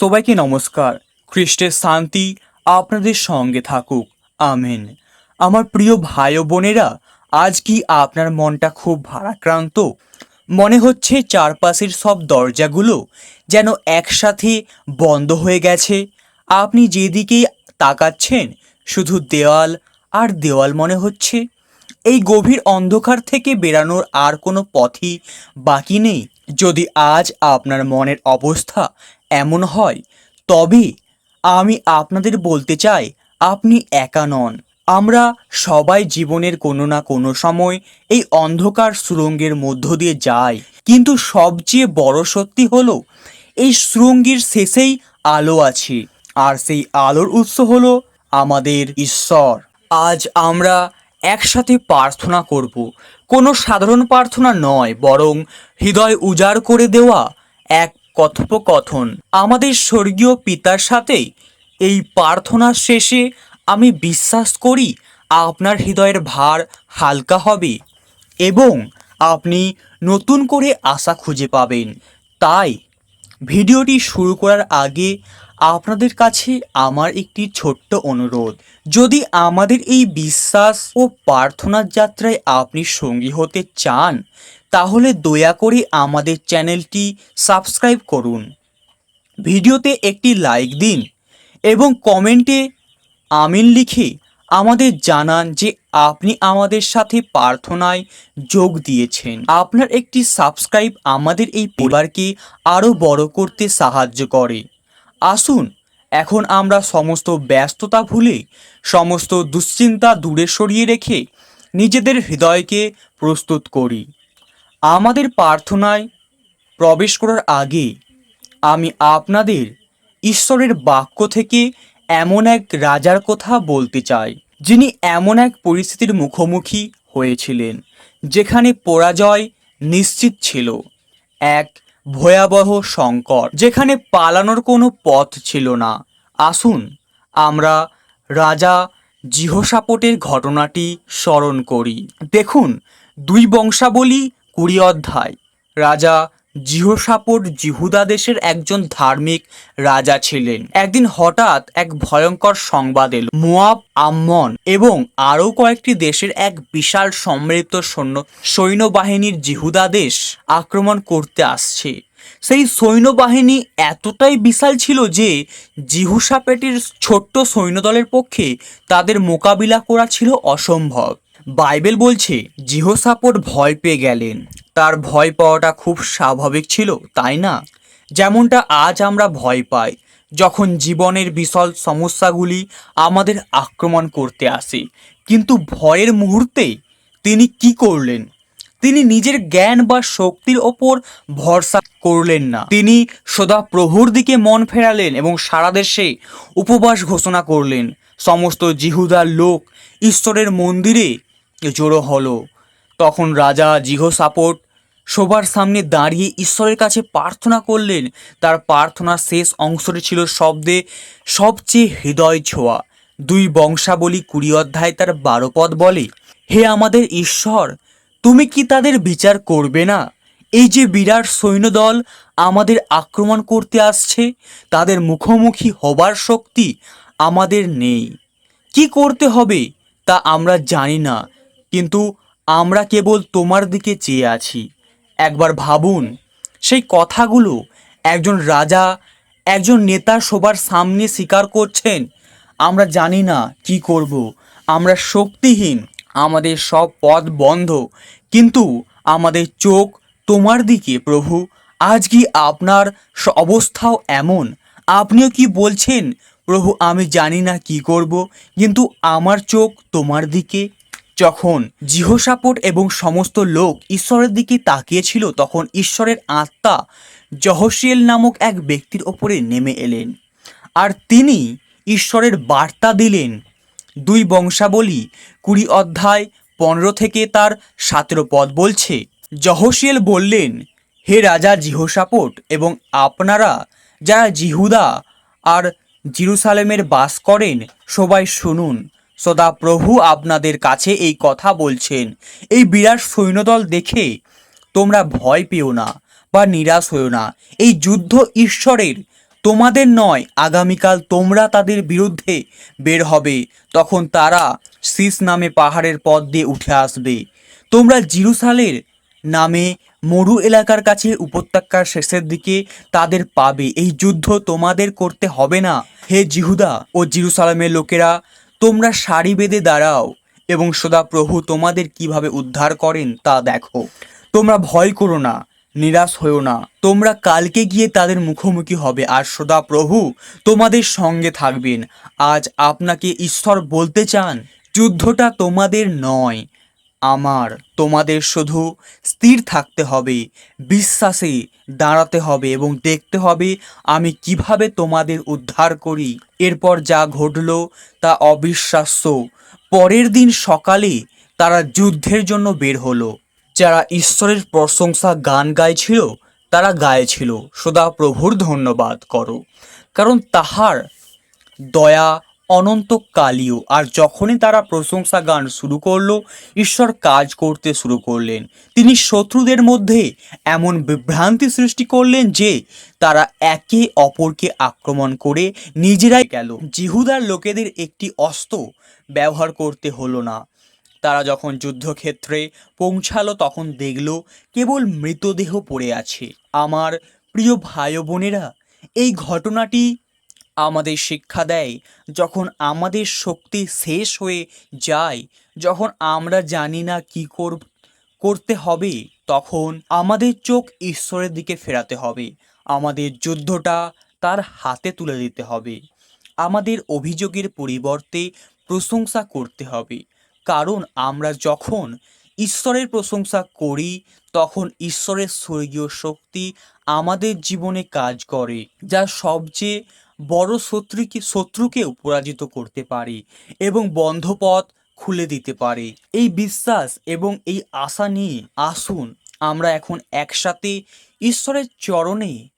সবাইকে নমস্কার। খ্রিস্টের শান্তি আপনাদের সঙ্গে থাকুক। আমেন। আমার প্রিয় ভাই ও বোনেরা, আজ কি আপনার মনটা খুব ভারাক্রান্ত? মনে হচ্ছে চারপাশের সব দরজাগুলো যেন একসাথে বন্ধ হয়ে গেছে। আপনি যেদিকেই তাকাচ্ছেন, শুধু দেওয়াল আর দেওয়াল মনে হচ্ছে। এই গভীর অন্ধকার থেকে বেরানোর আর কোনো পথই বাকি নেই। যদি আজ আপনার মনের অবস্থা এমন হয়? তবে আমি আপনাদের বলতে চাই, আপনি একা নন। আমরা সবাই জীবনের কোনো না কোনো সময় এই অন্ধকার সুরঙ্গের মধ্য দিয়ে যাই। কিন্তু সবচেয়ে বড় সত্যি হলো, এই সুরঙ্গের শেষেই আলো আছে। আর সেই আলোর উৎস হলো আমাদের ঈশ্বর। আজ আমরা একসাথে প্রার্থনা করব। কোনো সাধারণ প্রার্থনা নয়, বরং হৃদয় উজাড় করে দেওয়া এক কথোপকথন। আমাদের স্বর্গীয় পিতার সাথে এই প্রার্থনার শেষে আমি বিশ্বাস করি আপনার হৃদয়ের ভার হালকা হবে এবং আপনি নতুন করে আশা খুঁজে পাবেন। তাই ভিডিওটি শুরু করার আগে আপনাদের কাছে আমার একটি ছোট্ট অনুরোধ। যদি আমাদের এই বিশ্বাস ও প্রার্থনার যাত্রায় আপনি সঙ্গী হতে চান তাহলে দয়া করে আমাদের চ্যানেলটি সাবস্ক্রাইব করুন। ভিডিওতে একটি লাইক দিন এবং কমেন্টে আমিন লিখে আমাদের জানান যে আপনি আমাদের সাথে প্রার্থনায় যোগ দিয়েছেন। আপনার একটি সাবস্ক্রাইব আমাদের এই পরিবারকে আরও বড় করতে সাহায্য করে। আসুন, এখন আমরা সমস্ত ব্যস্ততা ভুলে সমস্ত দুশ্চিন্তা দূরে সরিয়ে রেখে নিজেদের হৃদয়কে প্রস্তুত করি। আমাদের প্রার্থনায় প্রবেশ করার আগে আমি আপনাদের ঈশ্বরের বাক্য থেকে এমন এক রাজার কথা বলতে চাই, যিনি এমন এক পরিস্থিতির মুখোমুখি হয়েছিলেন, যেখানে পরাজয় নিশ্চিত ছিল। এক ভয়াবহ সংকট, যেখানে পালানোর কোনো পথ ছিল না। আসুন, আমরা রাজা জিহসাপটের ঘটনাটি স্মরণ করি। দেখুন, দুই বংশাবলী কুড়ি অধ্যায়। রাজা জিহসাপট জিহুদা দেশের একজন ধার্মিক রাজা ছিলেন। একদিন হঠাৎ এক ভয়ঙ্কর সংবাদ এলো। মোয়াব আম্মন এবং আরও কয়েকটি দেশের এক বিশাল সমৃদ্ধ সৈন্য, সৈন্যবাহিনীর জিহুদা দেশ আক্রমণ করতে আসছে। সেই সৈন্যবাহিনী এতটাই বিশাল ছিল যে জিহুসাপেটির ছোট্ট সৈন্যদলের পক্ষে তাদের মোকাবিলা করা ছিল অসম্ভব। বাইবেল বলছে জিহোসাপট ভয় পেয়ে গেলেন। তার ভয় পাওয়াটা খুব স্বাভাবিক ছিল, তাই না? যেমনটা আজ আমরা ভয় পাই, যখন জীবনের বিশাল সমস্যাগুলি আমাদের আক্রমণ করতে আসে। কিন্তু ভয়ের মুহূর্তে তিনি কি করলেন? তিনি নিজের জ্ঞান বা শক্তির ওপর ভরসা করলেন না। তিনি সদা প্রভুর দিকে মন ফেরালেন এবং সারা দেশে উপবাস ঘোষণা করলেন। সমস্ত জিহুদার লোক ঈশ্বরের মন্দিরে জড়ো হলো। তখন রাজা জিহ জিহসাপট সবার সামনে দাঁড়িয়ে ঈশ্বরের কাছে প্রার্থনা করলেন। তার প্রার্থনার শেষ অংশটি ছিল শব্দে, সবচেয়ে হৃদয় ছোঁয়া। দুই বংশাবলী কুড়ি অধ্যায় তার বারো পদ বলে, হে আমাদের ঈশ্বর, তুমি কি তাদের বিচার করবে না? এই যে বিরাট সৈন্যদল আমাদের আক্রমণ করতে আসছে, তাদের মুখোমুখি হবার শক্তি আমাদের নেই। কি করতে হবে তা আমরা জানি না। কিন্তু আমরা কেবল তোমার দিকে চেয়ে আছি। একবার ভাবুন, সেই কথাগুলো একজন রাজা, একজন নেতা সবার সামনে স্বীকার করছেন, আমরা জানি না কি করব। আমরা শক্তিহীন, আমাদের সব পথ বন্ধ, কিন্তু আমাদের চোখ তোমার দিকে প্রভু। আজ কি আপনার অবস্থাও এমন? আপনিও কি বলছেন, প্রভু, আমি জানি না কি করব, কিন্তু আমার চোখ তোমার দিকে যখন জিহসাপট এবং সমস্ত লোক ঈশ্বরের দিকে তাকিয়েছিল, তখন ঈশ্বরের আত্মা জহসিয়েল নামক এক ব্যক্তির ওপরে নেমে এলেন। আর তিনি ঈশ্বরের বার্তা দিলেন। দুই বংশাবলী কুড়ি অধ্যায় পনেরো থেকে তার সতেরো পদ বলছে জহসিয়েল বললেন, হে রাজা জিহসাপট এবং আপনারা যারা জিহুদা আর জিরুসালেমের বাস করেন, সবাই শুনুন। সদা প্রভু আপনাদের কাছে এই কথা বলছেন। এই বিরাট সৈন্যদল দেখে তোমরা ভয় পেও না বা নিরাশ হও না। এই যুদ্ধ ঈশ্বরের, তোমাদের নয়, আগামীকাল তোমরা তাদের বিরুদ্ধে বের হবে। তখন তারা সিস নামে পাহাড়ের পথ দিয়ে উঠে আসবে। তোমরা জিরুসালের নামে মরু এলাকার কাছে উপত্যকার শেষের দিকে তাদের পাবে। এই যুদ্ধ তোমাদের করতে হবে না। হে জিহুদা ও জিরুসালামের লোকেরা তোমরা সারি বেঁধে দাঁড়াও এবং সদা প্রভু তোমাদের কীভাবে উদ্ধার করেন তা দেখো। তোমরা ভয় করো না, নিরাশ হয়েও না। তোমরা কালকে গিয়ে তাদের মুখোমুখি হবে আর সদা প্রভু তোমাদের সঙ্গে থাকবেন। আজ আপনাকে ঈশ্বর বলতে চান, যুদ্ধটা তোমাদের নয় আমার, তোমাদের শুধু স্থির থাকতে হবে বিশ্বাসে দাঁড়াতে হবে এবং দেখতে হবে আমি কীভাবে তোমাদের উদ্ধার করি। এরপর যা ঘটল তা অবিশ্বাস্য। পরের দিন সকালে তারা যুদ্ধের জন্য বের হলো। যারা ঈশ্বরের প্রশংসা গান গাইছিল, তারা গাইছিল সদা প্রভুর ধন্যবাদ করো। কারণ তাহার দয়া অনন্তকালীয় আর যখনই তারা প্রশংসা গান শুরু করল, ঈশ্বর কাজ করতে শুরু করলেন। তিনি শত্রুদের মধ্যে এমন বিভ্রান্তি সৃষ্টি করলেন যে, তারা একে অপরকে আক্রমণ করে নিজেরাই গেল। জিহুদার লোকেদের একটি অস্ত্র ব্যবহার করতে হলো না। তারা যখন যুদ্ধক্ষেত্রে পৌঁছালো, তখন দেখল কেবল মৃতদেহ পড়ে আছে। আমার প্রিয় ভাই বোনেরা, এই ঘটনাটি আমাদের শিক্ষা দেয়, যখন আমাদের শক্তি শেষ হয়ে যায়, যখন আমরা জানি না কি কর, করতে হবে, তখন আমাদের চোখ ঈশ্বরের দিকে ফেরাতে হবে। আমাদের যুদ্ধটা তার হাতে তুলে দিতে হবে। আমাদের অভিযোগের পরিবর্তে প্রশংসা করতে হবে। কারণ আমরা যখন ঈশ্বরের প্রশংসা করি, তখন ঈশ্বরের স্বর্গীয় শক্তি আমাদের জীবনে কাজ করে, যা সবচেয়ে বড় শত্রুকে শত্রুকেও পরাজিত করতে পারে এবং বন্ধ পথ খুলে দিতে পারে। এই বিশ্বাস এবং এই আশা নিয়ে আসুন আমরা এখন একসাথে ঈশ্বরের চরণে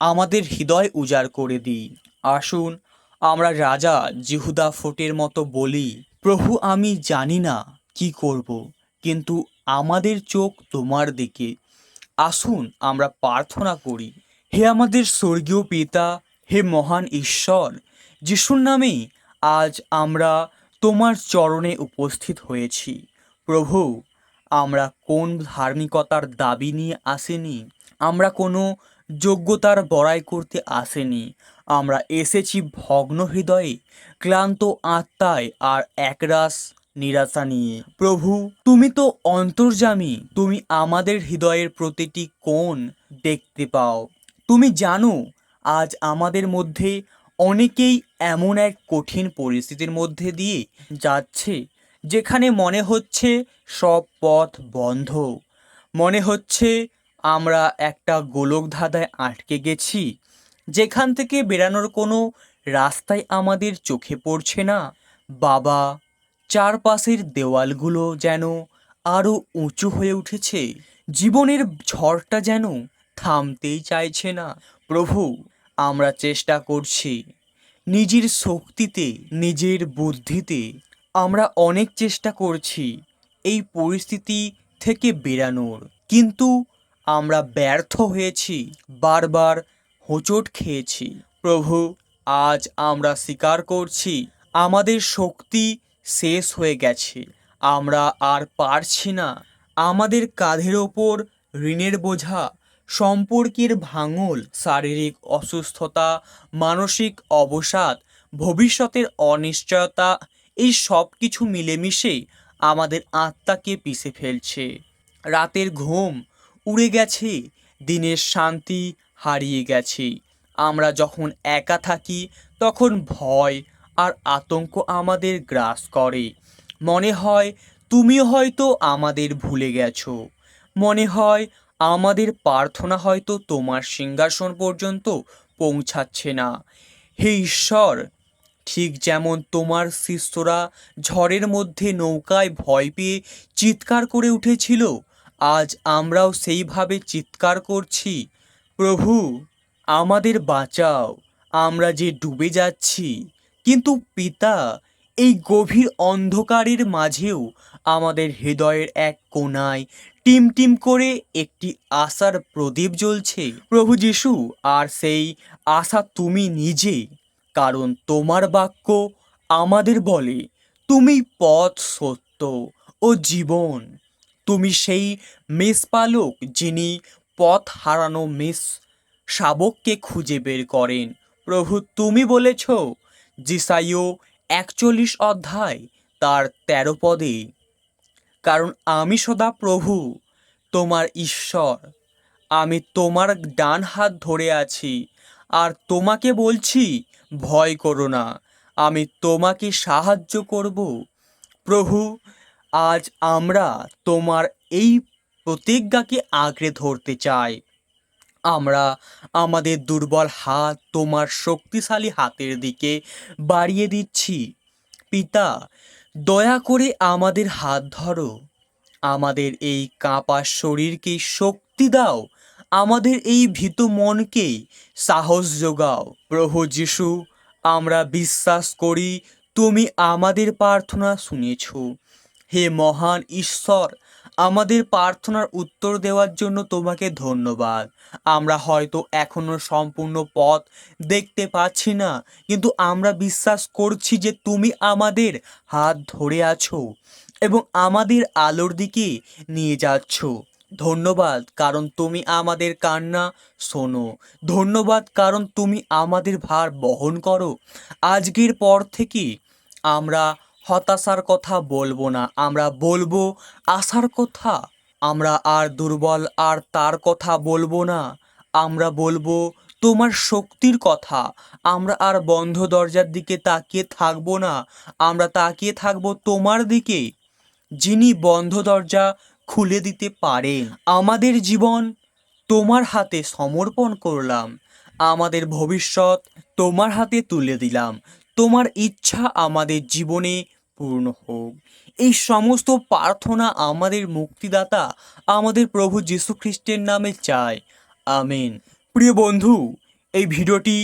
আমাদের হৃদয় উজাড় করে দিই। আসুন আমরা রাজা জিহুদা ফোটের মতো বলি, প্রভু, আমি জানি না কি করব, কিন্তু আমাদের চোখ তোমার দিকে। আসুন আমরা প্রার্থনা করি, হে আমাদের স্বর্গীয় পিতা হে মহান ঈশ্বর, যিশুর নামে আজ আমরা তোমার চরণে উপস্থিত হয়েছি। প্রভু, আমরা কোন ধার্মিকতার দাবি নিয়ে আসেনি? আমরা কোনো যোগ্যতার বড়াই করতে আসেনি। আমরা এসেছি ভগ্ন হৃদয়ে, ক্লান্ত আত্মায় আর একরাশ নিরাশা নিয়ে। প্রভু, তুমি তো অন্তর্যামী, তুমি আমাদের হৃদয়ের প্রতিটি কোণ দেখতে পাও। তুমি জানো আজ আমাদের মধ্যে অনেকেই এমন এক কঠিন পরিস্থিতির মধ্যে দিয়ে যাচ্ছে, যেখানে মনে হচ্ছে সব পথ বন্ধ। মনে হচ্ছে আমরা একটা গোলক ধাঁধায় আটকে গেছি, যেখান থেকে বেরানোর কোনো রাস্তাই আমাদের চোখে পড়ছে না। বাবা, চারপাশের দেওয়ালগুলো যেন আরও উঁচু হয়ে উঠেছে। জীবনের ঝড়টা যেন থামতেই চাইছে না। প্রভু, আমরা চেষ্টা করছি। নিজের শক্তিতে, নিজের বুদ্ধিতে আমরা অনেক চেষ্টা করছি এই পরিস্থিতি থেকে বেরানোর। কিন্তু আমরা ব্যর্থ হয়েছি, বারবার হোঁচট খেয়েছি। প্রভু, আজ আমরা স্বীকার করছি, আমাদের শক্তি শেষ হয়ে গেছে। আমরা আর পারছি না। আমাদের কাঁধের ওপর ঋণের বোঝা সম্পর্কের ভাঙল, শারীরিক অসুস্থতা, মানসিক অবসাদ, ভবিষ্যতের অনিশ্চয়তা, এই সব কিছু মিলেমিশে আমাদের আত্মাকে পিষে ফেলছে। রাতের ঘুম উড়ে গেছে, দিনের শান্তি হারিয়ে গেছে। আমরা যখন একা থাকি, তখন ভয় আর আতঙ্ক আমাদের গ্রাস করে। মনে হয়, তুমিও হয়তো আমাদের ভুলে গেছো। মনে হয় আমাদের প্রার্থনা হয়তো তোমার সিংহাসন পর্যন্ত পৌঁছাচ্ছে না। হে ঈশ্বর, ঠিক যেমন তোমার শিষ্যরা ঝড়ের মধ্যে নৌকায় ভয় পেয়ে চিৎকার করে উঠেছিল, আজ আমরাও সেইভাবে চিৎকার করছি। প্রভু, আমাদের বাঁচাও, আমরা যে ডুবে যাচ্ছি। কিন্তু পিতা, এই গভীর অন্ধকারের মাঝেও আমাদের হৃদয়ের এক কোণায় টিম টিম করে একটি আশার প্রদীপ জ্বলছে। প্রভু যিশু, আর সেই আশা তুমি নিজে, কারণ তোমার বাক্য আমাদের বলে, তুমি পথ সত্য ও জীবন। তুমি সেই মেষপালক যিনি পথ হারানো মেষ শাবককে খুঁজে বের করেন। প্রভু, তুমি বলেছ জিসাইও একচল্লিশ অধ্যায় তার তেরো পদে কারণ আমি সদা প্রভু, তোমার ঈশ্বর। আমি তোমার ডান হাত ধরে আছি, আর তোমাকে বলছি, ভয় করো না। আমি তোমাকে সাহায্য করব। প্রভু, আজ আমরা তোমার এই প্রতিজ্ঞাকে আঁকড়ে ধরতে চাই। আমরা আমাদের দুর্বল হাত তোমার শক্তিশালী হাতের দিকে বাড়িয়ে দিচ্ছি। পিতা দয়া করে আমাদের হাত ধরো। আমাদের এই কাঁপা শরীরকে শক্তি দাও। আমাদের এই ভীত মনকে সাহস যোগাও। প্রভু যিশু, আমরা বিশ্বাস করি তুমি আমাদের প্রার্থনা শুনেছ। হে মহান ঈশ্বর আমাদের প্রার্থনার উত্তর দেওয়ার জন্য তোমাকে ধন্যবাদ। আমরা হয়তো এখনও সম্পূর্ণ পথ দেখতে পাচ্ছি না, কিন্তু আমরা বিশ্বাস করছি যে তুমি আমাদের হাত ধরে আছো এবং আমাদের আলোর দিকে নিয়ে যাচ্ছ। ধন্যবাদ কারণ তুমি আমাদের কান্না শোনো। ধন্যবাদ কারণ তুমি আমাদের ভার বহন করো। আজকের পর থেকে আমরা হতাশার কথা বলব না। আমরা বলব আশার কথা। আমরা আর দুর্বল আর তার কথা বলব না। আমরা বলব তোমার শক্তির কথা। আমরা আর বন্ধ দরজার দিকে তাকিয়ে থাকব না। আমরা তাকিয়ে থাকব তোমার দিকে, যিনি বন্ধ দরজা খুলে দিতে পারেন। আমাদের জীবন তোমার হাতে সমর্পণ করলাম। আমাদের ভবিষ্যৎ তোমার হাতে তুলে দিলাম। তোমার ইচ্ছা আমাদের জীবনে পূর্ণ হোক। এই সমস্ত প্রার্থনা আমাদের মুক্তিদাতা, আমাদের প্রভু যীশু খ্রিস্টের নামে চাই। আমেন। প্রিয় বন্ধু, এই ভিডিওটি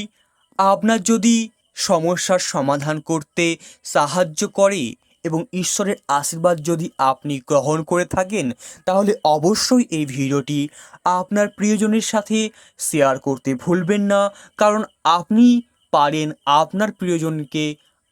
আপনার যদি সমস্যার সমাধান করতে সাহায্য করে এবং ঈশ্বরের আশীর্বাদ যদি আপনি গ্রহণ করে থাকেন, তাহলে অবশ্যই এই ভিডিওটি আপনার প্রিয়জনের সাথে শেয়ার করতে ভুলবেন না। কারণ আপনি পারেন আপনার প্রিয়জনকে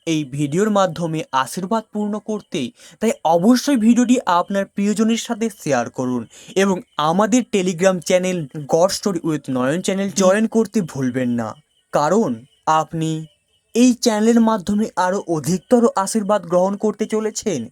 এই ভিডিওর মাধ্যমে আশীর্বাদ পূর্ণ করতে তাই অবশ্যই ভিডিওটি আপনার প্রিয়জনের সাথে শেয়ার করুন এবং আমাদের telegram channel God story with Nayan channel join করতে ভুলবেন না। কারণ, আপনি এই চ্যানেলের মাধ্যমে আরও অধিকতর আশীর্বাদ গ্রহণ করতে চলেছেন।